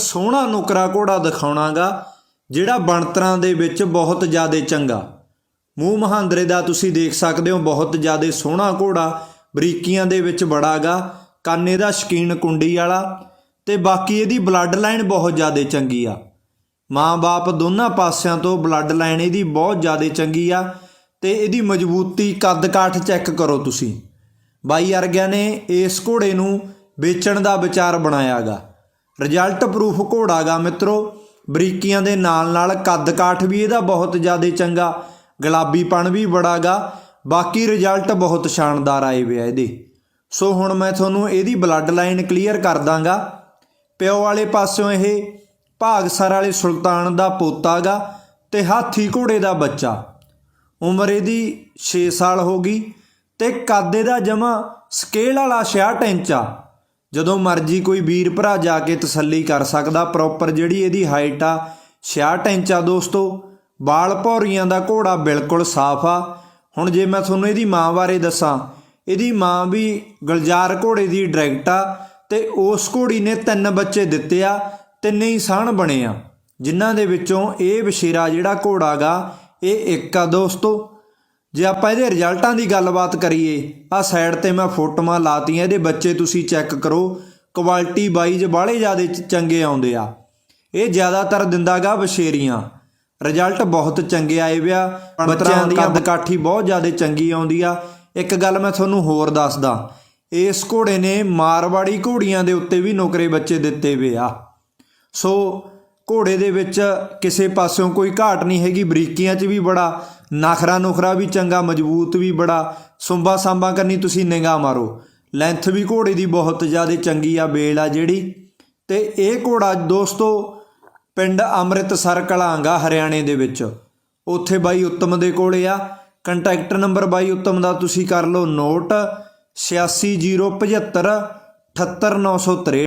ਸੋਹਣਾ ਨੁਕਰਾ ਘੋੜਾ ਦਿਖਾਉਣਾਗਾ, ਜਿਹੜਾ ਬਣਤਰਾਂ ਦੇ ਵਿੱਚ ਬਹੁਤ ਜ਼ਿਆਦਾ ਚੰਗਾ। ਮੂੰਹ ਮਹਾਂਦਰੇ ਦਾ ਤੁਸੀਂ ਦੇਖ ਸਕਦੇ ਹੋ, ਬਹੁਤ ਜ਼ਿਆਦਾ ਸੋਹਣਾ ਘੋੜਾ ਬਰੀਕੀਆਂ ਦੇ ਵਿੱਚ ਬੜਾਗਾ, ਕੰਨ ਇਹਦਾ ਸ਼ਕੀਨ ਕੁੰਡੀ ਵਾਲਾ ਤੇ ਬਾਕੀ ਇਹਦੀ ਬਲੱਡ ਲਾਈਨ ਬਹੁਤ ਜ਼ਿਆਦਾ ਚੰਗੀ ਆ। ਮਾਂ-ਬਾਪ ਦੋਨਾਂ ਪਾਸਿਆਂ ਤੋਂ ਬਲੱਡ ਲਾਈਨ ਇਹਦੀ ਬਹੁਤ ਜ਼ਿਆਦਾ ਚੰਗੀ ਆ ਤੇ ਇਹਦੀ ਮਜ਼ਬੂਤੀ ਕੱਦ ਕਾਠ ਚੈੱਕ ਕਰੋ ਤੁਸੀਂ। ਬਾਈ ਅਰਗਿਆ ਨੇ ਇਸ ਘੋੜੇ ਨੂੰ ਵੇਚਣ ਦਾ ਵਿਚਾਰ ਬਣਾਇਆਗਾ। ਰਿਜ਼ਲਟ ਪ੍ਰੂਫ ਘੋੜਾਗਾ ਮਿੱਤਰੋ। ਬਰੀਕੀਆਂ ਦੇ ਨਾਲ ਨਾਲ ਕੱਦ ਕਾਠ ਵੀ ਇਹਦਾ ਬਹੁਤ ਜ਼ਿਆਦਾ ਚੰਗਾ ਗੁਲਾਬੀਪਣ ਵੀ ਬੜਾਗਾ ਬਾਕੀ ਰਿਜ਼ਲਟ ਬਹੁਤ ਸ਼ਾਨਦਾਰ ਆਏ ਵੇ ਆ ਇਹਦੇ। ਸੋ ਹੁਣ ਮੈਂ ਤੁਹਾਨੂੰ ਇਹਦੀ ਬਲੱਡ ਲਾਈਨ ਕਲੀਅਰ ਕਰ ਦਾਂਗਾ। ਪਿਓ ਵਾਲੇ ਪਾਸਿਓਂ ਇਹ ਭਾਗਸਰ ਵਾਲੇ ਸੁਲਤਾਨ ਦਾ ਪੋਤਾਗਾ ਤੇ ਹਾਥੀ ਘੋੜੇ ਦਾ ਬੱਚਾ। ਉਮਰ ਇਹਦੀ 6 ਸਾਲ ਹੋ ਗਈ ਤੇ ਕੱਦ ਦਾ ਜਮਾ ਸਕੇਲ ਵਾਲਾ 66 ਇੰਚ ਆ। ਜਦੋਂ ਮਰਜ਼ੀ ਕੋਈ ਵੀਰ ਭਰਾ ਜਾ ਕੇ ਤਸੱਲੀ ਕਰ ਸਕਦਾ ਪ੍ਰੋਪਰ ਜਿਹੜੀ ਇਹਦੀ ਹਾਈਟ ਆ 66 ਇੰਚ ਆ ਦੋਸਤੋ ਬਾਲ ਭੌਰੀਆਂ ਦਾ ਘੋੜਾ ਬਿਲਕੁਲ ਸਾਫ਼ ਆ। ਹੁਣ ਜੇ ਮੈਂ ਤੁਹਾਨੂੰ ਇਹਦੀ ਮਾਂ ਬਾਰੇ ਦੱਸਾਂ, ਇਹਦੀ ਮਾਂ ਵੀ ਗੁਲਜ਼ਾਰ ਘੋੜੇ ਦੀ ਡਾਇਰੈਕਟ ਆ ਤੇ ਉਸ ਘੋੜੀ ਨੇ ਤਿੰਨ ਬੱਚੇ ਦਿੱਤੇ ਆ, ਤਿੰਨੇ ਹੀ ਸਾਣ ਬਣੇ ਆ। ਜਿਨ੍ਹਾਂ ਦੇ ਵਿੱਚੋਂ ਇਹ ਬਸ਼ੀਰਾ ਜਿਹੜਾ ਘੋੜਾ ਗਾ ਇਹ ਇੱਕ ਆ ਦੋਸਤੋ। ਜੇ ਆਪਾਂ ਇਹਦੇ ਰਿਜ਼ਲਟਾਂ ਦੀ ਗੱਲਬਾਤ ਕਰੀਏ ਆ ਸਾਈਡ ਤੇ ਮੈਂ ਫੋਟੋਆਂ ਲਾਤੀਆਂ ਇਹਦੇ ਬੱਚੇ ਤੁਸੀਂ ਚੈੱਕ ਕਰੋ ਕੁਆਲਿਟੀ ਵਾਈਜ਼ ਬਾਹਲੇ ਜ਼ਿਆਦਾ ਚੰਗੇ ਆਉਂਦੇ ਆ। ਇਹ ਜ਼ਿਆਦਾਤਰ ਦਿੰਦਾਗਾ ਬਸ਼ੇਰੀਆਂ। ਰਿਜ਼ਲਟ ਬਹੁਤ ਚੰਗੇ ਆਏ ਵਿਆ ਬੱਚਿਆਂ ਦੀ ਕੱਦ ਕਾਠੀ ਬਹੁਤ ਜ਼ਿਆਦਾ ਚੰਗੀ ਆਉਂਦੀ ਆ। ਇੱਕ ਗੱਲ ਮੈਂ ਤੁਹਾਨੂੰ ਹੋਰ ਦੱਸਦਾ ਇਸ ਘੋੜੇ ਨੇ ਮਾਰਵਾੜੀ ਘੋੜੀਆਂ ਦੇ ਉੱਤੇ ਵੀ ਨੌਕਰੇ ਬੱਚੇ ਦਿੱਤੇ ਵੇ ਆ। ਸੋ ਘੋੜੇ ਦੇ ਵਿੱਚ ਕਿਸੇ ਪਾਸਿਓਂ ਕੋਈ ਘਾਟ ਨਹੀਂ ਹੈਗੀ, ਬਰੀਕੀਆਂ 'ਚ ਵੀ ਬੜਾ, ਨਖਰਾ ਨੁਖਰਾ ਵੀ ਚੰਗਾ, ਮਜ਼ਬੂਤ ਵੀ ਬੜਾ, ਸੁੰਬਾ ਸਾਂਬਾ ਕਰਨੀ ਤੁਸੀਂ ਨਿਗਾਹ ਮਾਰੋ। ਲੈਂਥ ਵੀ ਘੋੜੇ ਦੀ ਬਹੁਤ ਜ਼ਿਆਦਾ ਚੰਗੀ ਆ, ਬੇਲ ਆ ਜਿਹੜੀ। ਤੇ ਇਹ ਘੋੜਾ ਦੋਸਤੋ, ਪਿੰਡ ਅੰਮ੍ਰਿਤਸਰ ਕਲਾਂਗਾ, ਹਰਿਆਣੇ ਦੇ ਵਿੱਚ। ਉੱਥੇ ਬਾਈ ਉੱਤਮ ਦੇ ਕੋਲੇ ਆ। ਕੰਟੈਕਟ ਨੰਬਰ ਬਾਈ ਉੱਤਮ ਦਾ ਤੁਸੀਂ ਕਰ ਲਓ ਨੋਟ। 86075 78963